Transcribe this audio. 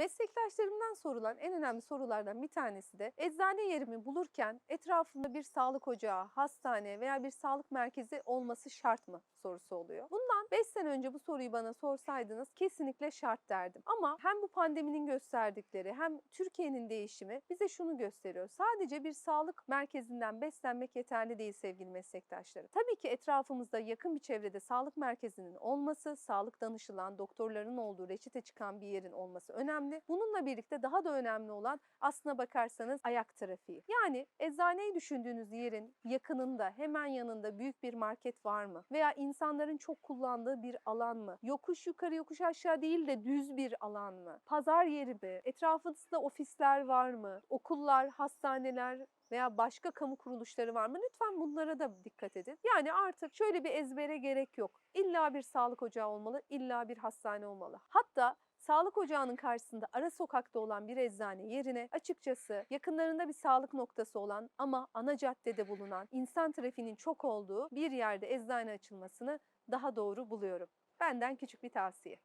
Meslektaşlarımdan sorulan en önemli sorulardan bir tanesi de eczane yerimi bulurken etrafımda bir sağlık ocağı, hastane veya bir sağlık merkezi olması şart mı sorusu oluyor. Bundan 5 sene önce bu soruyu bana sorsaydınız kesinlikle şart derdim. Ama hem bu pandeminin gösterdikleri hem Türkiye'nin değişimi bize şunu gösteriyor. Sadece bir sağlık merkezinden beslenmek yeterli değil sevgili meslektaşlarım. Tabii ki etrafımızda yakın bir çevrede sağlık merkezinin olması, sağlık danışılan, doktorların olduğu reçete çıkan bir yerin olması önemli. Bununla birlikte daha da önemli olan aslına bakarsanız ayak trafiği. Yani eczaneyi düşündüğünüz yerin yakınında, hemen yanında büyük bir market var mı? Veya insanların çok kullandığı bir alan mı? Yokuş yukarı yokuş aşağı değil de düz bir alan mı? Pazar yeri mi? Etrafınızda ofisler var mı? Okullar, hastaneler, veya başka kamu kuruluşları var mı? Lütfen bunlara da dikkat edin. Yani artık şöyle bir ezbere gerek yok. İlla bir sağlık ocağı olmalı, illa bir hastane olmalı. Hatta sağlık ocağının karşısında ara sokakta olan bir eczane yerine açıkçası yakınlarında bir sağlık noktası olan ama ana caddede bulunan insan trafiğinin çok olduğu bir yerde eczane açılmasını daha doğru buluyorum. Benden küçük bir tavsiye.